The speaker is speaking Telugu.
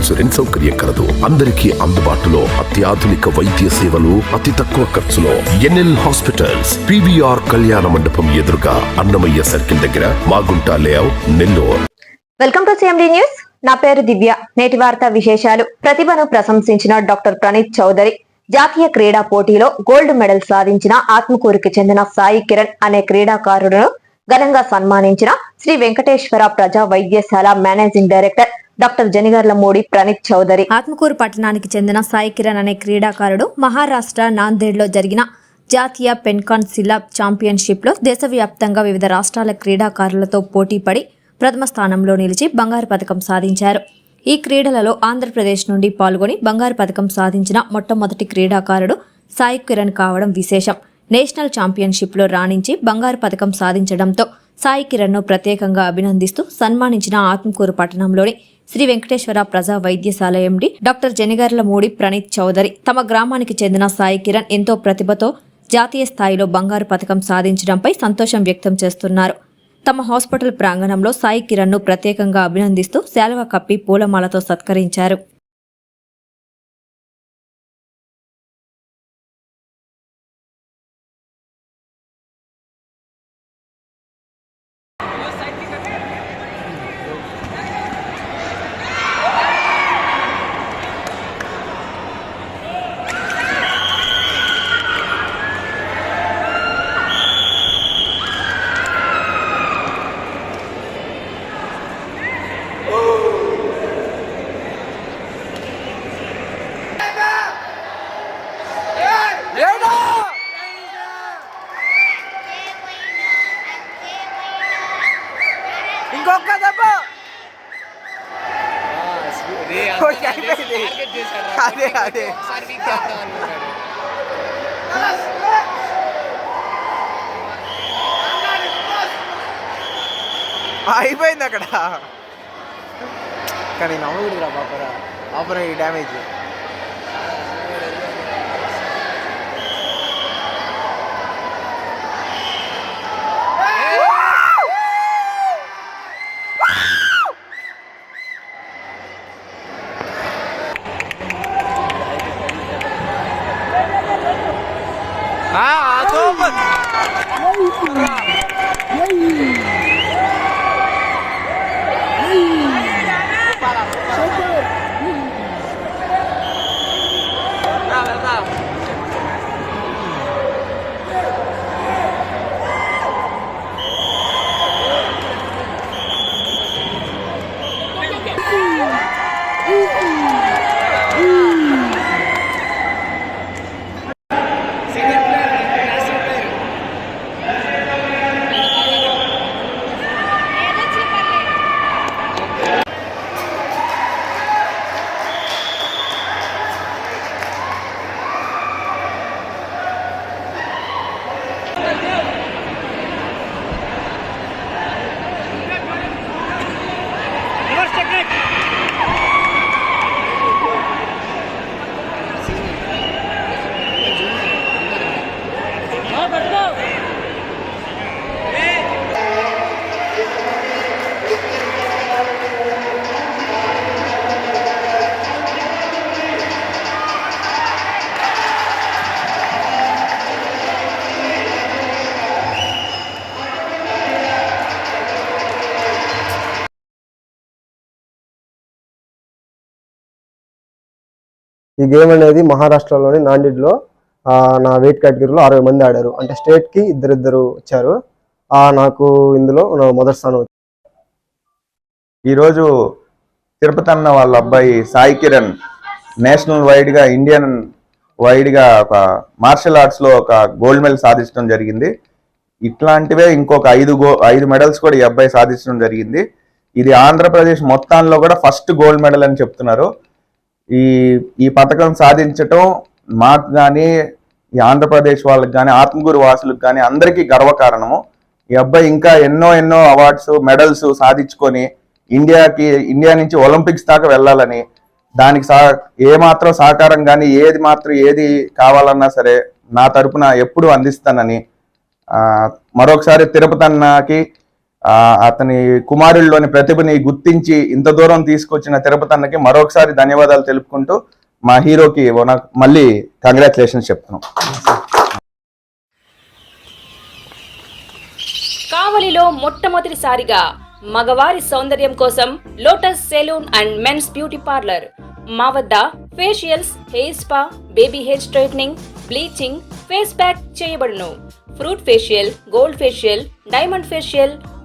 ఇన్సూరెన్స్ సౌకర్యం కలదు. అందరికీ అందుబాటులో అత్యాధునిక వైద్య సేవలు అతి తక్కువ ఖర్చులో. ఎన్ఎల్ హాస్పిటల్స్ పివిఆర్ కళ్యాణ మండపం ఎదురుగా అన్నమయ్య సర్కిల్ దగ్గర Magunta layout Nellore. Welcome to CMD news. నా పేరు దివ్య. నేటి వార్త విశేషాలు. ప్రతిభను ప్రశంసించిన డాక్టర్ ప్రణీత్ చౌదరి. జాతీయ క్రీడా పోటీలో గోల్డ్ మెడల్ సాధించిన ఆత్మకూరుకి చెందిన సాయి కిరణ్ అనే క్రీడాకారుడును ఘనంగా సన్మానించిన శ్రీ వెంకటేశ్వర ప్రజా వైద్యశాల managing director doctor Janigarla Modi Praneeth Chowdary. Atmakur పట్టణానికి చెందిన సాయి కిరణ్ అనే క్రీడాకారుడు మహారాష్ట్ర నాందేడ్లో జరిగిన జాతీయ పెన్కాన్ సిలాబ్ ఛాంపియన్షిప్లో దేశవ్యాప్తంగా వివిధ రాష్ట్రాల క్రీడాకారులతో పోటీపడి ప్రథమ స్థానంలో నిలిచి బంగారు పథకం సాధించారు. ఈ క్రీడలలో ఆంధ్రప్రదేశ్ నుండి పాల్గొని బంగారు పథకం సాధించిన మొట్టమొదటి క్రీడాకారుడు సాయి కిరణ్ కావడం విశేషం. నేషనల్ ఛాంపియన్షిప్లో రాణించి బంగారు పథకం సాధించడంతో సాయి కిరణ్ను ప్రత్యేకంగా అభినందిస్తూ సన్మానించిన ఆత్మకూరు పట్టణంలోని శ్రీ వెంకటేశ్వర ప్రజా వైద్యశాల ఎండి డాక్టర్ జనిగర్ల మూడి ప్రణీత్ చౌదరి తమ గ్రామానికి చెందిన సాయి కిరణ్ ఎంతో ప్రతిభతో జాతీయ స్థాయిలో బంగారు పథకం సాధించడంపై సంతోషం వ్యక్తం చేస్తున్నారు. తమ హాస్పిటల్ ప్రాంగణంలో సాయి కిరణ్ను ప్రత్యేకంగా అభినందిస్తూ శాలువ కప్పి పూలమాలతో సత్కరించారు ఇంకొక దెబ్బ ఓకే, అయిపోయింది. అదే అదే అయిపోయింది అక్కడ. కానీ నమ్మకూడదురా పాపరా ఆపరా ఈ డ్యామేజ్. ఈ గేమ్ అనేది మహారాష్ట్రలోని నాండిడ్లో నా వెయిట్ కేటగిరీలో అరవై మంది ఆడారు. అంటే స్టేట్కి ఇద్దరిద్దరు వచ్చారు. నాకు ఇందులో నా మొదటి స్థానం ఈరోజు తిరుపతి అన్న వాళ్ళ అబ్బాయి సాయి కిరణ్ నేషనల్ వైడ్గా ఇండియన్ వైడ్గా ఒక మార్షల్ ఆర్ట్స్లో ఒక గోల్డ్ మెడల్ సాధించడం జరిగింది. ఇట్లాంటివే ఇంకొక ఐదు గో ఐదు మెడల్స్ కూడా ఈ అబ్బాయి సాధించడం జరిగింది. ఇది ఆంధ్రప్రదేశ్ మొత్తంలో కూడా ఫస్ట్ గోల్డ్ మెడల్ అని చెప్తున్నారు. ఈ ఈ పథకం సాధించటం మాకు కానీ ఈ ఆంధ్రప్రదేశ్ వాళ్ళకి కానీ ఆత్మకూరు వాసులకు కానీ అందరికీ గర్వకారణము. ఈ అబ్బాయి ఇంకా ఎన్నో ఎన్నో అవార్డ్స్ మెడల్స్ సాధించుకొని ఇండియాకి ఇండియా నుంచి ఒలింపిక్స్ దాకా వెళ్ళాలని దానికి సా ఏ మాత్రం సహకారం కానీ ఏది మాత్రం ఏది కావాలన్నా సరే నా తరపున ఎప్పుడు అందిస్తానని మరొకసారి తిరుపతి అన్నకి అతని కుమారుల్లోని ప్రతిభని గుర్తించి ఇంత దూరం తీసుకొచ్చిన తిరుపతి అన్నకి మరొకసారి ధన్యవాదాలు తెలుపుకుంటూ మా హీరోకి మళ్ళీ కంగ్రాచులేషన్స్ చెప్తున్నాం. కావలిలో మొట్టమొదటిసారిగా మగవారి సౌందర్యం కోసం Lotus salon and men's beauty parlour. మా వద్ద facials hair spa baby hair straightening bleaching face pack చేయబడును. Fruit facial gold facial diamond facial